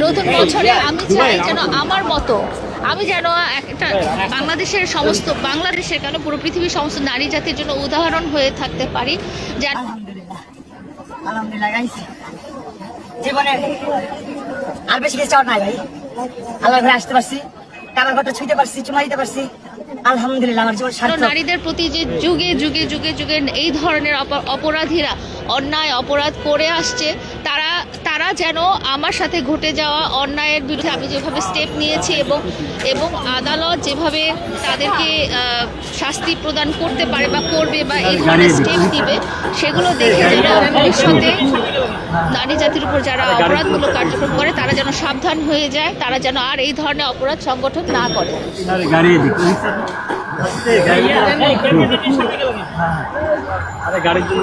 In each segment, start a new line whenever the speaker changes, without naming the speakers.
নতুন বছরে আমি চাই যেন আমার মতো আমি যেন একটা বাংলাদেশের সমস্ত বাংলাদেশের কেন পুরো পৃথিবীর সমস্ত নারী জাতির জন্য উদাহরণ হয়ে থাকতে পারি যেন
জীবনে আর বেশি কিছু চাওয়ার নাই ভাই। আল্লাহ ঘরে আসতে পারছি কাবার ঘরটা ছুঁতে পারছি চুমা দিতে পারছি। আলহামদুলিল্লাহ আমার জীবন
নারীদের প্রতি যে যুগে যুগে যুগে যুগে এই ধরনের অপরাধীরা অন্যায় অপরাধ করে আসছে তারা তারা যেন আমার সাথে ঘটে যাওয়া অন্যায়ের বিরুদ্ধে আমি যেভাবে স্টেপ নিয়েছি এবং এবং আদালত যেভাবে তাদেরকে শাস্তি প্রদান করতে পারে বা করবে বা এই ধরনের স্টেপ দিবে সেগুলো দেখে যেন ভবিষ্যতে নারী জাতির উপর যারা অপরাধমূলক কার্যক্রম করে তারা যেন সাবধান হয়ে যায় তারা যেন আর এই ধরনের অপরাধ সংগঠন না করে
আরে গাড়ির জন্য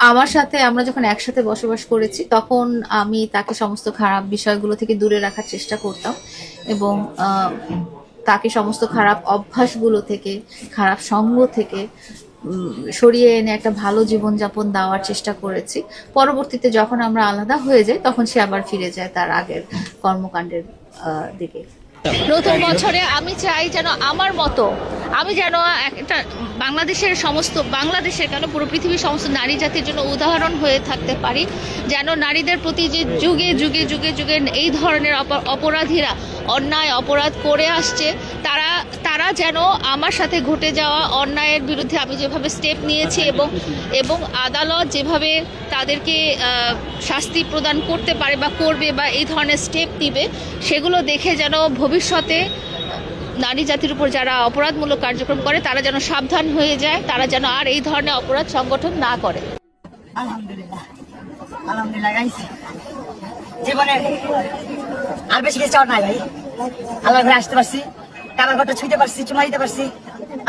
আমার সাথে আমরা যখন একসাথে বসবাস করেছি, তখন আমি তাকে সমস্ত খারাপ বিষয়গুলো থেকে দূরে রাখার চেষ্টা করতাম এবং তাকে সমস্ত খারাপ অভ্যাসগুলো থেকে, খারাপ সঙ্গ থেকে সরিয়ে এনে একটা ভালো জীবনযাপন দেওয়ার চেষ্টা করেছি। পরবর্তীতে যখন আমরা আলাদা হয়ে যাই, তখন সে আবার ফিরে যায় তার আগের কর্মকাণ্ডের দিকে। নতুন বছরে আমি চাই যেন আমার মতো আমি যেন একটা বাংলাদেশের সমস্ত, বাংলাদেশের কেন পুরো পৃথিবীর সমস্ত নারী জাতির জন্য উদাহরণ হয়ে থাকতে পারি, যেন নারীদের প্রতি যে যুগে যুগে যুগে যুগে এই ধরনের অপ- অপরাধীরা অন্যায়, অপরাধ করে আসছে, তারা তারা যেন আমার সাথে ঘটে যাওয়া অন্যায়ের বিরুদ্ধে আমি যেভাবে স্টেপ নিয়েছি এবং এবং আদালত যেভাবে তাদেরকে শাস্তি প্রদান করতে পারে বা করবে বা এই ধরনের স্টেপ নিবে, সেগুলো দেখে যেন ভবিষ্যতে নারী জাতির উপর যারা অপরাধমূলক কার্যক্রম করে তারা যেন সাবধান হয়ে যায় তারা যেন আর এই ধরনের অপরাধ সংগঠন না করে।
আলহামদুলিল্লাহ। আলহামদুলিল্লাহ গাইছি জীবনে আর বেশি কিছু চাওয়ার নাই ভাই। আল্লাহ ঘরে আসতে পারছি কাবার ঘরটা ছুঁতে পারছি চুমা দিতে পারছি।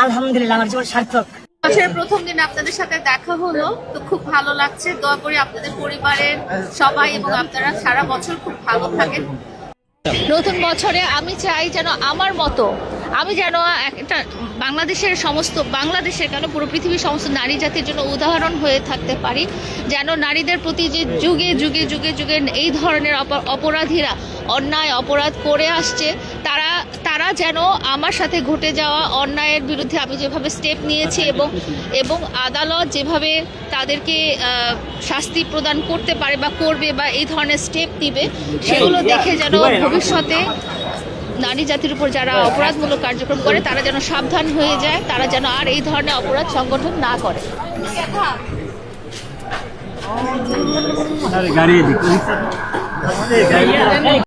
আলহামদুলিল্লাহ আমার জীবন সার্থক।
বছরের প্রথম দিন আপনাদের সাথে দেখা হলো তো খুব ভালো লাগছে। দোয়া করি আপনাদের পরিবারের সবাই এবং আপনারা সারা বছর খুব ভালো থাকেন। নতুন বছরে আমি চাই যেন আমার মতো, আমি যেন একটা বাংলাদেশের সমস্ত, বাংলাদেশের কেন পুরো পৃথিবীর সমস্ত নারী জাতির জন্য উদাহরণ হয়ে থাকতে পারি, যেন নারীদের প্রতি যে যুগে যুগে যুগে যুগে এই ধরনের অপ- অপরাধীরা অন্যায়, অপরাধ করে আসছে তারা যেন আমার সাথে ঘটে যাওয়া অন্যায়ের বিরুদ্ধে আমি যেভাবে স্টেপ নিয়েছি এবং এবং আদালত যেভাবে তাদেরকে শাস্তি প্রদান করতে পারে বা করবে বা এই ধরনের স্টেপ নিবে সেগুলো দেখে যেন ভবিষ্যতে নারী জাতির উপর যারা অপরাধমূলক কার্যক্রম করে তারা যেন সাবধান হয়ে যায় তারা যেন আর এই ধরনের অপরাধ সংগঠন না করে।